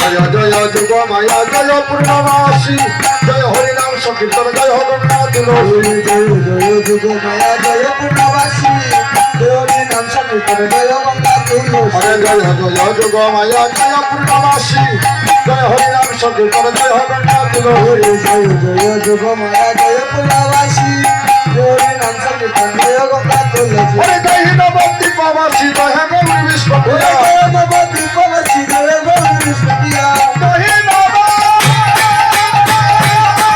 মনে লয়া গঙ্গার মতো তরঙ্গে লুটাই রে। আরে ভাই দেখে যা সোনার নদী হারে আরে ভাই দেখে যা সোনার নদী হারে জয় জয় যুগ মায়া জয় পূর্ণমাসী জয় হরিনাম সংকীর্তন জয় হরনাথ জয় জয় যুগ মায়া জয় পূর্ণমাসী জয় হরিনাম সংকীর্তন জয় হরনাথ জয় জয় যুগ মায়া জয় পুরাবাসী জয় নাম সংকীর্তন জয় গঙ্গা তুলসী হরে